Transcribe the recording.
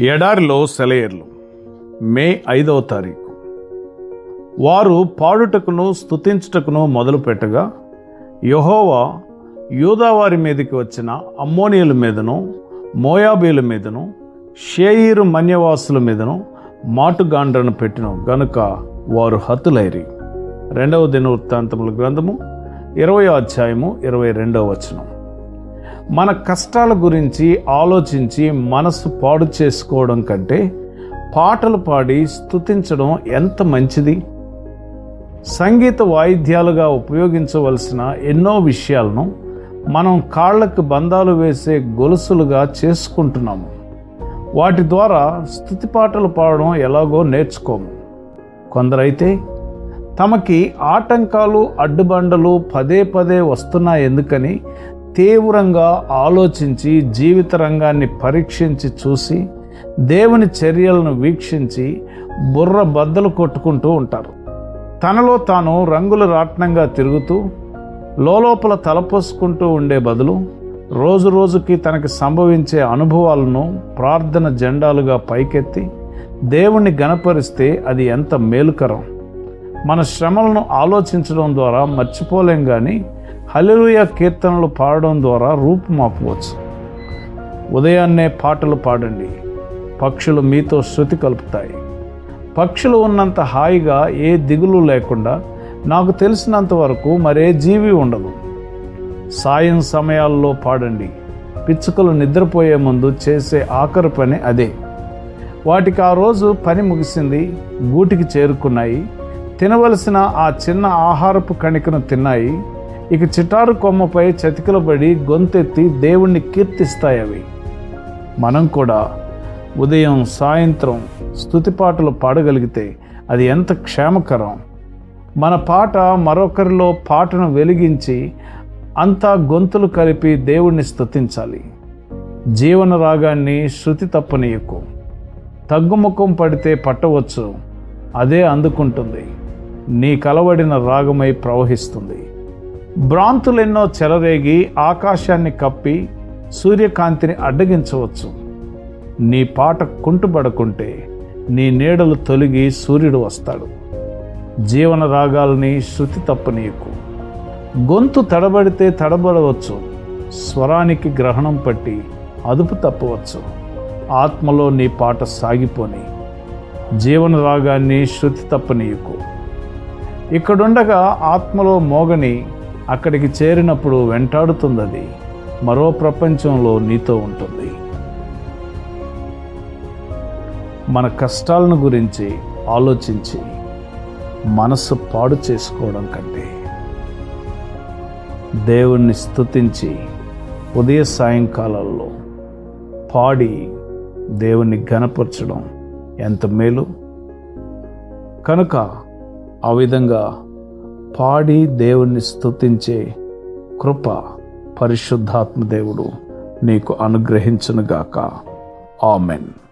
ఎడారిలో సెలయర్లు. మే ఐదవ తారీఖు. వారు పాడుటకును స్తుతించుటకును మొదలుపెట్టగా యహోవా యూదావారి మీదకి వచ్చిన అమ్మోనియుల మీదను మోయాబీల మీదను షేయిరు మన్యవాసుల మీదను మాటుగాండ్రను పెట్టిన గనుక వారు హతులైరి. రెండవ దినవృత్తాంతముల గ్రంథము ఇరవై అధ్యాయము ఇరవై రెండవ వచనం. మన కష్టాల గురించి ఆలోచించి మనసు పాడు చేసుకోవడం కంటే పాటలు పాడి స్థుతించడం ఎంత మంచిది? సంగీత వాయిద్యాలుగా ఉపయోగించవలసిన ఎన్నో విషయాలను మనం కాళ్ళకు బంధాలు వేసే గొలుసులుగా చేసుకుంటున్నాము. వాటి ద్వారా స్థుతి పాటలు పాడడం ఎలాగో నేర్చుకోము. కొందరైతే తమకి ఆటంకాలు అడ్డుబండలు పదే పదే వస్తున్నాయి ఎందుకని తీవ్రంగా ఆలోచించి జీవిత రంగాన్ని పరీక్షించి చూసి దేవుని చర్యలను వీక్షించి బుర్ర బద్దలు కొట్టుకుంటూ ఉంటారు. తనలో తాను రంగుల రాట్నంగా తిరుగుతూ లోపల తలపోసుకుంటూ ఉండే బదులు రోజు రోజుకి తనకి సంభవించే అనుభవాలను ప్రార్థన జెండాలుగా పైకెత్తి దేవుణ్ణి గణపరిస్తే అది ఎంత మేలుకరం. మన శ్రమలను ఆలోచించడం ద్వారా మర్చిపోలేం కానీ హలలుయ కీర్తనలు పాడడం ద్వారా రూపుమాపవచ్చు ఉదయాన్నే పాటలు పాడండి. పక్షులు మీతో శృతి కలుపుతాయి. పక్షులు ఉన్నంత హాయిగా ఏ దిగులు లేకుండా నాకు తెలిసినంత వరకు మరే జీవి ఉండదు. సాయం సమయాల్లో పాడండి. పిచ్చుకలు నిద్రపోయే ముందు చేసే ఆఖరి పని అదే. వాటికి ఆ రోజు పని ముగిసింది గూటికి చేరుకున్నాయి తినవలసిన ఆ చిన్న ఆహారపు కణికను తిన్నాయి ఇక చిటారు కొమ్మపై చతికిలబడి గొంతెత్తి దేవుణ్ణి కీర్తిస్తాయి అవి. మనం కూడా ఉదయం సాయంత్రం స్తుతి పాటలు పాడగలిగితే అది ఎంత క్షేమకరం. మన పాట మరొకరిలో పాటను వెలిగించి అంతా గొంతులు కలిపి దేవుణ్ణి స్థుతించాలి జీవన రాగాన్ని శృతి తప్పనీయకు. తగ్గుముఖం పడితే పట్టవచ్చు అదే అందుకుంటుంది. నీ కలవడిన రాగమై ప్రవహిస్తుంది. భ్రాంతులెన్నో చెలరేగి ఆకాశాన్ని కప్పి సూర్యకాంతిని అడ్డగించవచ్చు. నీ పాట కుంటుపడకుంటే నీ నీడలు తొలగి సూర్యుడు వస్తాడు. జీవన రాగాల్ని శృతి తప్పనీయకు గొంతు తడబడితే తడబడవచ్చు. స్వరానికి గ్రహణం పట్టి అదుపు తప్పవచ్చు. ఆత్మలో నీ పాట సాగిపోని. జీవన రాగాన్ని శృతి తప్పనీయకు ఇక్కడుండగా ఆత్మలో మోగని అక్కడికి చేరినప్పుడు వెంటాడుతుంది అది మరో ప్రపంచంలో నీతో ఉంటుంది. మన కష్టాలను గురించి ఆలోచించి మనసు పాడు చేసుకోవడం కంటే దేవుణ్ణి స్తుతించి ఉదయ సాయంకాలాల్లో పాడి దేవుణ్ణి ఘనపరచడం ఎంత మేలు? కనుక ఆ విధంగా పాడి దేవుణ్ణి స్తుతించే కృప పరిశుద్ధాత్మ దేవుడు నీకు అనుగ్రహించునుగాక. ఆమెన్.